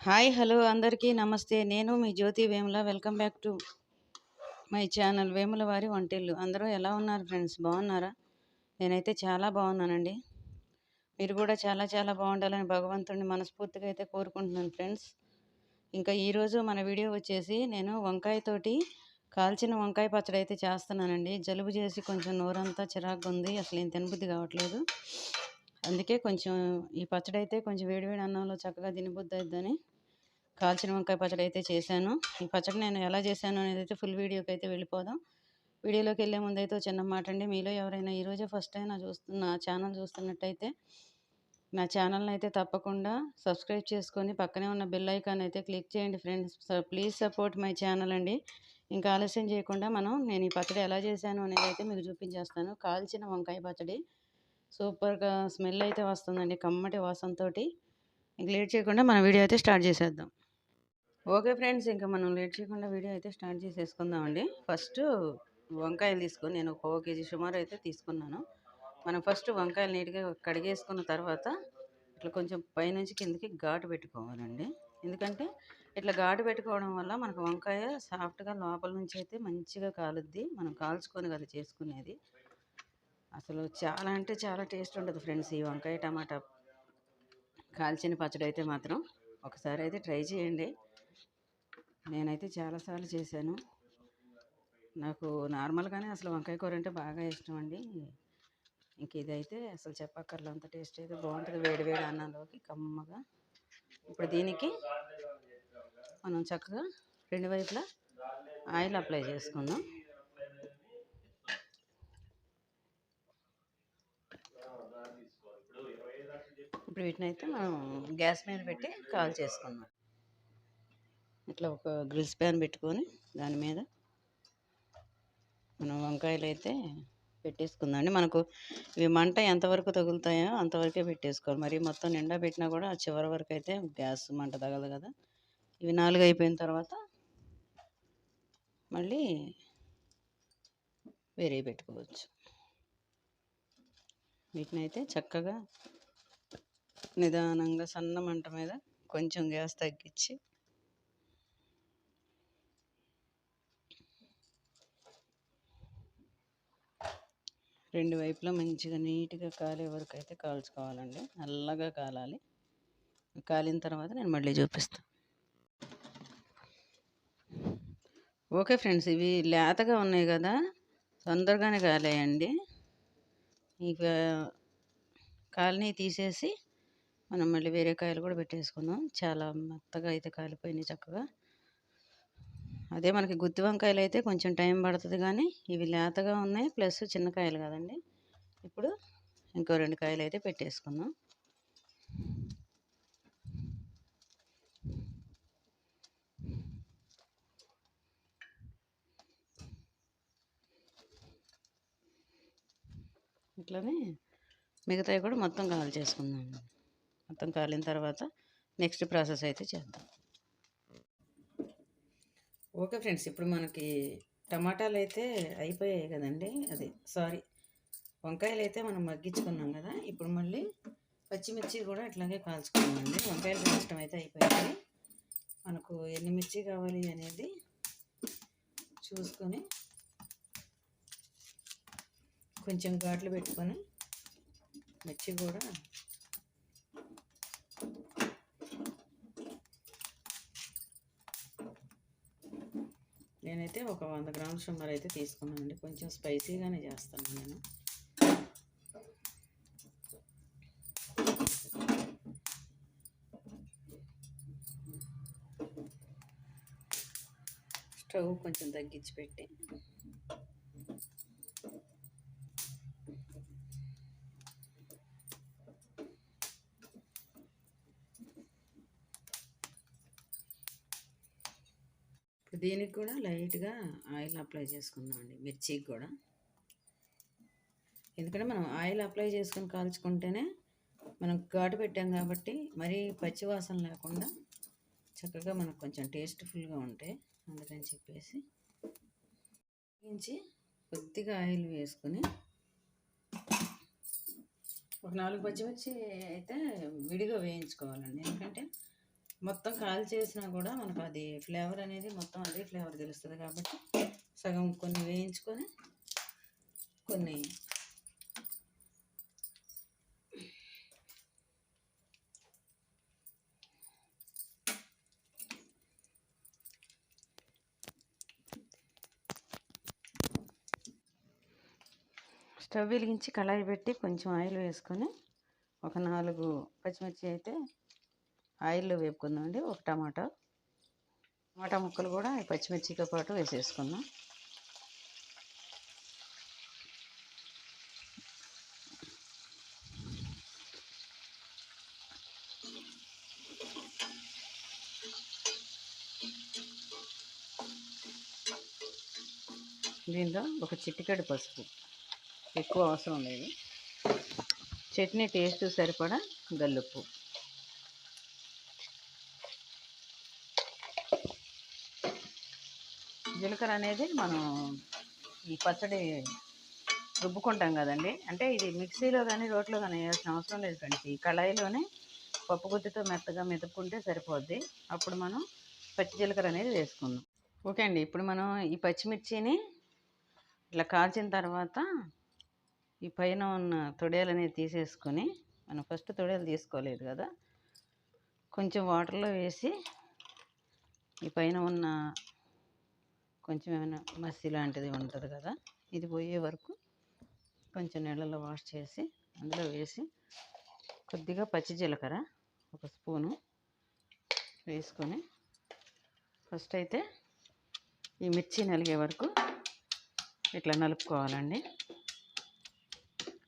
Hi hello అందరికీ నమస్తే. నేను మీ Jyothi Vemula. Welcome back to my channel Vemula వారి వంటిల్లు. అందరూ ఎలా ఉన్నారు ఫ్రెండ్స్? బాగున్నారా? నేనైతే చాలా బాగున్నానండి. మీరు కూడా చాలా చాలా బాగుండాలని భగవంతుడిని మనస్ఫూర్తిగా అయితే కోరుకుంటున్నాను ఫ్రెండ్స్. ఇంకా ఈరోజు మన వీడియో వచ్చేసి నేను వంకాయతోటి కాల్చిన వంకాయ పచ్చడి అయితే చేస్తున్నానండి. జలుబు చేసి కొంచెం నోరంతా చిరాకు ఉంది. అసలు ఏం తినబుద్ధి కావట్లేదు. అందుకే కొంచెం ఈ పచ్చడి అయితే కొంచెం వేడివేడి అన్నంలో చక్కగా తినబుద్ధి అవుతుందని కాల్చిన వంకాయ పచ్చడి అయితే చేశాను. ఈ పచ్చడి నేను ఎలా చేశాను అనేది అయితే ఫుల్ వీడియోకి అయితే వెళ్ళిపోదాం. వీడియోలోకి వెళ్ళే ముందు అయితే చిన్న మాట అండి. మీలో ఎవరైనా ఈరోజే ఫస్ట్ టైం నా చూస్తున్న నా ఛానల్ చూస్తున్నట్టయితే నా ఛానల్ని అయితే తప్పకుండా సబ్స్క్రైబ్ చేసుకొని పక్కనే ఉన్న బెల్ ఐకాన్ అయితే క్లిక్ చేయండి friends please support my channel అండి. ఇంకా ఆలస్యం చేయకుండా మనం నేను ఈ పచ్చడి ఎలా చేశాను అనేది అయితే మీకు చూపించేస్తాను. కాల్చిన వంకాయ పచ్చడి సూపర్గా స్మెల్ అయితే వస్తుందండి. కమ్మటి వాసనతోటి. ఇంక లేట్ చేయకుండా మన వీడియో అయితే స్టార్ట్ చేసేద్దాం. ఓకే ఫ్రెండ్స్ ఇంకా మనం లేట్ చేయకుండా వీడియో అయితే స్టార్ట్ చేసేసుకుందామండి. ఫస్ట్ వంకాయలు తీసుకొని నేను ఒక పావు కేజీ సుమారు అయితే తీసుకున్నాను. మనం ఫస్ట్ వంకాయలు నీట్గా కడిగేసుకున్న తర్వాత ఇట్లా కొంచెం పైనుంచి కిందకి ఘాటు పెట్టుకోవాలండి. ఎందుకంటే ఇట్లా ఘాటు పెట్టుకోవడం వల్ల మనకు వంకాయ సాఫ్ట్గా లోపల నుంచి అయితే మంచిగా కాలుద్ది. మనం కాల్చుకొని కదా చేసుకునేది. అసలు చాలా అంటే చాలా టేస్ట్ ఉంటుంది ఫ్రెండ్స్ ఈ వంకాయ టమాటా. కాల్చిన పచ్చడి అయితే మాత్రం. ఒకసారి అయితే ట్రై చేయండి. నేనైతే చాలాసార్లు చేశాను. నాకు నార్మల్గానే అసలు వంకాయ కూర అంటే బాగా ఇష్టం అండి. ఇంక ఇదైతే అసలు చెప్పక్కర్లో అంత టేస్ట్ అయితే బాగుంటుంది. వేడి వేడి అన్నంలోకి కమ్మగా. ఇప్పుడు దీనికి మనం చక్కగా రెండు వైపులా ఆయిల్ అప్లై చేసుకుందాం. ఇప్పుడు వీటిని అయితే మనం గ్యాస్ మీద పెట్టి కాల్ చేసుకుందాం. ఇట్లా ఒక గ్రిల్స్ ప్యాన్ పెట్టుకొని దాని మీద మనం వంకాయలు అయితే పెట్టేసుకుందండి మనకు ఇవి మంట ఎంతవరకు తగులుతాయో అంతవరకే పెట్టేసుకోవాలి. మరి మొత్తం నిండా పెట్టినా కూడా చివరి వరకు అయితే గ్యాస్ మంట తగలదు కదా. ఇవి నాలుగు అయిపోయిన తర్వాత మళ్ళీ వేరే పెట్టుకోవచ్చు. వీటిని అయితే చక్కగా నిదానంగా సన్న మంట మీద కొంచెం గ్యాస్ తగ్గించి రెండు వైపులా మంచిగా నీట్గా కాలే వరకు అయితే కాల్చుకోవాలండి. నల్లగా కాలాలి. కాలిన తర్వాత నేను మళ్ళీ చూపిస్తాను ఓకే ఫ్రెండ్స్ ఇవి లేతగా ఉన్నాయి కదా తొందరగానే కాలేయండి. ఇక కాలనీ తీసేసి మనం మళ్ళీ వేరే కాయలు కూడా పెట్టేసుకుందాం. చాలా మెత్తగా అయితే కాలిపోయినాయి చక్కగా. అదే మనకి గుత్తి వంకాయలు అయితే కొంచెం టైం పడుతుంది కానీ ఇవి లేతగా ఉన్నాయి ప్లస్ చిన్న కాయలు కదండి. ఇప్పుడు ఇంకో రెండు కాయలు అయితే పెట్టేసుకుందాం. ఇట్లానే మిగతావి కూడా మొత్తం కాల్ చేసుకుందాం. మొత్తం కాలిన తర్వాత నెక్స్ట్ ప్రాసెస్ అయితే చేద్దాం. ఓకే ఫ్రెండ్స్ ఇప్పుడు మనకి టమాటాలు అయితే అయిపోయాయి కదండి. అది సారీ వంకాయలు అయితే మనం మగ్గించుకున్నాం కదా. ఇప్పుడు మళ్ళీ పచ్చిమిర్చి కూడా ఇట్లాగే కాల్చుకున్నామండి వంకాయలు కాల్చడం అయితే అయిపోయింది మనకు ఎన్ని మిర్చి కావాలి అనేది చూసుకొని కొంచెం ఘాట్లు పెట్టుకొని మిర్చి కూడా నేనైతే ఒక వంద గ్రాముల సుమారు అయితే తీసుకున్నానండి కొంచెం స్పైసీగానే చేస్తాను నేను. స్టవ్ కొంచెం తగ్గించి పెట్టి దీనికి కూడా లైట్గా ఆయిల్ అప్లై చేసుకుందాం అండి మిర్చికి కూడా. ఎందుకంటే మనం ఆయిల్ అప్లై చేసుకొని కాల్చుకుంటేనే మనం ఘాటు పెట్టాం కాబట్టి మరీ పచ్చివాసన లేకుండా చక్కగా మనకు కొంచెం టేస్ట్ఫుల్గా ఉంటాయి అందుకని చెప్పేసి. వేయించి కొద్దిగా ఆయిల్ వేసుకొని ఒక నాలుగు పచ్చిమిర్చి అయితే విడిగా వేయించుకోవాలండి ఎందుకంటే మొత్తం కాల్ చేసినా కూడా మనకు అది ఫ్లేవర్ అనేది మొత్తం అదే ఫ్లేవర్ తెలుస్తుంది కాబట్టి సగం కొన్ని వేయించుకొని కొన్ని స్టవ్ వెలిగించి కళాయి పెట్టి కొంచెం ఆయిల్ వేసుకొని ఒక నాలుగు పచ్చిమిర్చి అయితే ఆయిల్లో వేపుకుందామండి. ఒక టమాటా. టమాటా ముక్కలు కూడా పచ్చిమిర్చితో పాటు వేసేసుకుందాం. దీంతో ఒక చిట్టికడి పసుపు. ఎక్కువ అవసరం లేదు. చట్నీ టేస్ట్ సరిపడా గల్లుప్పు. జీలకర్ర అనేది మనం ఈ పచ్చడి రుబ్బుకుంటాం కదండి. అంటే ఇది మిక్సీలో కానీ రోట్లో కానీ వేయాల్సిన అవసరం లేదు ఫ్రెండ్స్. ఈ కళాయిలోనే పప్పు గుత్తితో మెత్తగా మెతుక్కుంటే సరిపోద్ది. అప్పుడు మనం పచ్చి జీలకర్ర అనేది వేసుకుందాం. ఓకే అండి ఇప్పుడు మనం ఈ పచ్చిమిర్చిని ఇట్లా కాల్చిన తర్వాత ఈ పైన ఉన్న తొడేలు అనేది తీసేసుకొని మనం ఫస్ట్ తొడేలు తీసుకోలేదు కదా కొంచెం వాటర్లో వేసి ఈ పైన ఉన్న కొంచెం ఏమైనా మసి లాంటిది ఉంటుంది కదా ఇది పోయే వరకు కొంచెం నీళ్ళలో వాష్ చేసి అందులో వేసి కొద్దిగా పచ్చి జీలకర్ర ఒక స్పూను వేసుకొని ఫస్ట్ అయితే ఈ మిర్చి నలిగే వరకు ఇట్లా నలుపుకోవాలండి.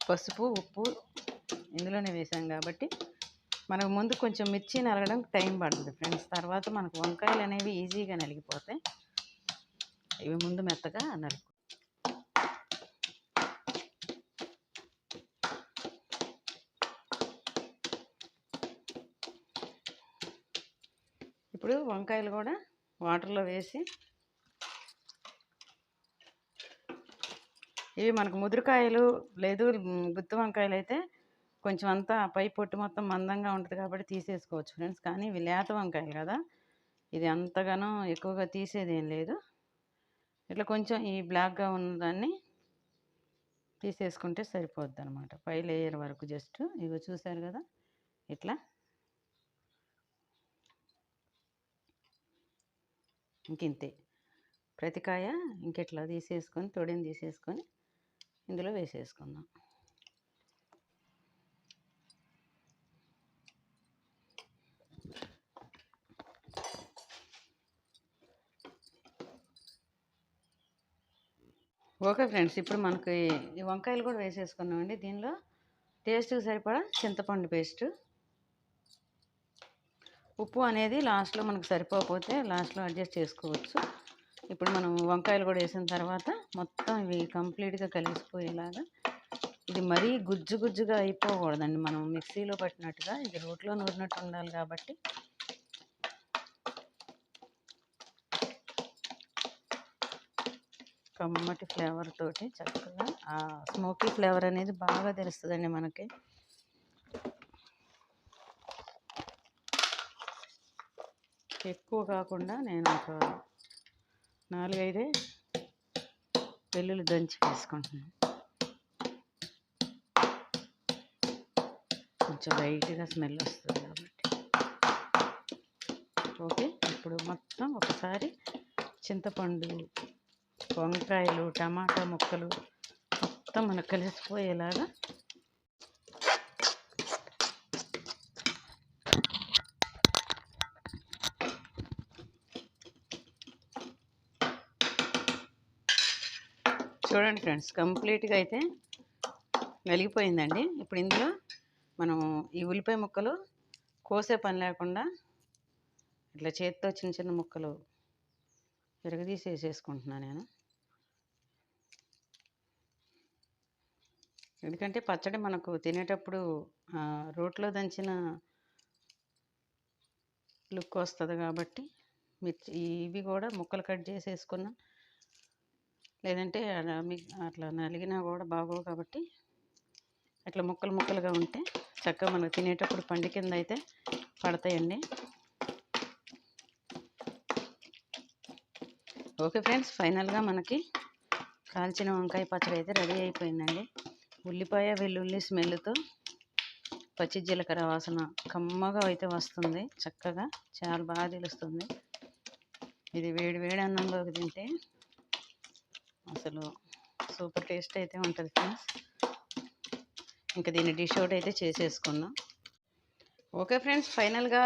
పసుపు ఉప్పు ఇందులోనే వేసాం కాబట్టి మనకు ముందు కొంచెం మిర్చి నలగడం టైం పడుతుంది ఫ్రెండ్స్. తర్వాత మనకు వంకాయలు అనేవి ఈజీగా నలిగిపోతాయి. ఇవి ముందు మెత్తగా నలుపు ఇప్పుడు వంకాయలు కూడా వాటర్లో వేసి ఇవి మనకు ముదురుకాయలు లేదు గుత్తి వంకాయలు అయితే కొంచెం అంతా పై పొట్టు మొత్తం మందంగా ఉంటుంది కాబట్టి తీసేసుకోవచ్చు ఫ్రెండ్స్. కానీ ఇవి లేత వంకాయలు కదా ఇది అంతగానో ఎక్కువగా తీసేది ఏం లేదు. ఇట్లా కొంచెం ఈ బ్లాక్గా ఉన్నదాన్ని తీసేసుకుంటే సరిపోద్ది అనమాట పై లేయర్ వరకు జస్ట్ ఇగో చూసారు కదా? ఇట్లా. ఇంకింతే. ప్రతికాయ ఇంకెట్లా తీసేసుకొని తొడిని తీసేసుకొని ఇందులో వేసేసుకుందాం. ఓకే ఫ్రెండ్స్ ఇప్పుడు మనకి ఈ వంకాయలు కూడా వేసేసుకున్నామండి దీనిలో టేస్ట్కి సరిపడా చింతపండు పేస్ట్. ఉప్పు అనేది లాస్ట్లో మనకు సరిపోకపోతే లాస్ట్లో అడ్జస్ట్ చేసుకోవచ్చు. ఇప్పుడు మనం వంకాయలు కూడా వేసిన తర్వాత మొత్తం ఇవి కంప్లీట్గా కలిసిపోయేలాగా ఇది మరీ గుజ్జు గుజ్జుగా అయిపోకూడదండి. మనం మిక్సీలో పట్టినట్టుగా ఇది రోట్లో నూరినట్టు ఉండాలి కాబట్టి కమ్మటి ఫ్లేవర్ తోటి చక్కగా ఆ స్మోకీ ఫ్లేవర్ అనేది బాగా తెలుస్తుందండి మనకి. ఎక్కువ కాకుండా నేను ఒక నాలుగైదే వెల్లుల్లి దంచి వేసుకుంటున్నాను కొంచెం లైట్గా స్మెల్ వస్తుంది కాబట్టి. ఓకే ఇప్పుడు మొత్తం ఒకసారి చింతపండు వంకాయలు టమాటా ముక్కలు మొత్తం మనకు కలిసిపోయేలాగా చూడండి ఫ్రెండ్స్ కంప్లీట్గా అయితే వెలిగిపోయిందండి ఇప్పుడు ఇందులో మనం ఈ ఉల్లిపాయ ముక్కలు కోసే పని లేకుండా ఇట్లా చేతితో చిన్న చిన్న ముక్కలు విరగదీసి వేసేసుకుంటున్నాను నేను. ఎందుకంటే పచ్చడి మనకు తినేటప్పుడు రోట్లో దంచిన లుక్ వస్తుంది కాబట్టి మిర్చి ఇవి కూడా ముక్కలు కట్ చేసి వేసుకున్నా లేదంటే అట్లా నలిగినా కూడా బాగోవు కాబట్టి అట్లా ముక్కలు ముక్కలుగా ఉంటే చక్కగా మనకు తినేటప్పుడు పండు కింద అయితే పడతాయండి. ఓకే ఫ్రెండ్స్ ఫైనల్గా మనకి కాల్చిన వంకాయ పచ్చడి అయితే రెడీ అయిపోయిందండి. ఉల్లిపాయ వెల్లుల్లి స్మెల్తో పచ్చి జీలకర్ర వాసన కమ్మగా అయితే వస్తుంది చక్కగా చాలా బాగా తెలుస్తుంది. ఇది వేడి వేడి అన్నంలోకి తింటే అసలు సూపర్ టేస్ట్ అయితే ఉంటుంది ఫ్రెండ్స్. ఇంకా దీన్ని డిష్ అవుట్ అయితే చేసేసుకున్నాం ఓకే ఫ్రెండ్స్ ఫైనల్గా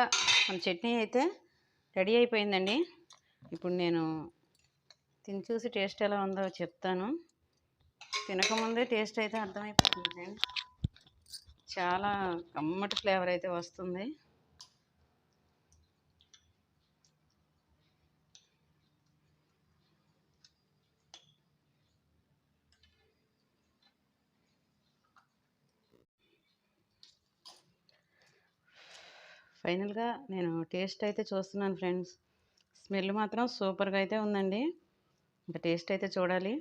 మన చట్నీ అయితే రెడీ అయిపోయిందండి. ఇప్పుడు నేను తిని చూసి టేస్ట్ ఎలా ఉందో చెప్తాను. తినకముందే టేస్ట్ అయితే అర్థమైపోతుంది ఫ్రెండ్స్. చాలా కమ్మటి ఫ్లేవర్ అయితే వస్తుంది. ఫైనల్గా నేను టేస్ట్ అయితే చూస్తున్నాను ఫ్రెండ్స్. స్మెల్ మాత్రం సూపర్గా అయితే ఉందండి. ఇంకా టేస్ట్ అయితే చూడాలి.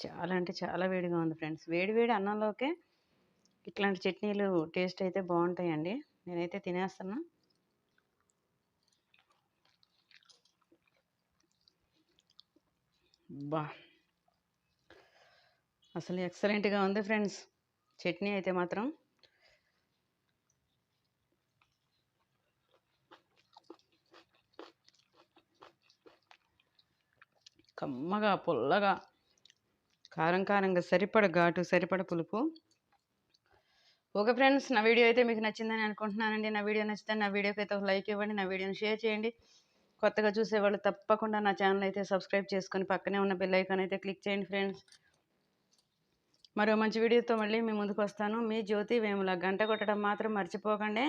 చాలా అంటే చాలా వేడిగా ఉంది ఫ్రెండ్స్. వేడి వేడి అన్నంలోకే ఇట్లాంటి చట్నీలు టేస్ట్ అయితే బాగుంటాయండి. నేనైతే తినేస్తున్నా. బా! అసలు ఎక్సలెంట్గా ఉంది ఫ్రెండ్స్. చట్నీ అయితే మాత్రం. కమ్మగా పుల్లగా. కారం కారంగా సరిపడ ఘాటు సరిపడ పులుపు. ఓకే ఫ్రెండ్స్ నా వీడియో అయితే మీకు నచ్చిందని అనుకుంటున్నానండి. నా వీడియో నచ్చితే నా వీడియోకి అయితే ఒక లైక్ ఇవ్వండి నా వీడియోని షేర్ చేయండి. కొత్తగా చూసేవాళ్ళు తప్పకుండా నా ఛానల్ అయితే సబ్స్క్రైబ్ చేసుకొని పక్కనే ఉన్న బెల్ ఐకాన్ అయితే క్లిక్ చేయండి ఫ్రెండ్స్. మరో మంచి వీడియోతో మళ్ళీ మీ ముందుకు వస్తాను. మీ జ్యోతి వేముల గంట కొట్టడం మాత్రం మర్చిపోకండి.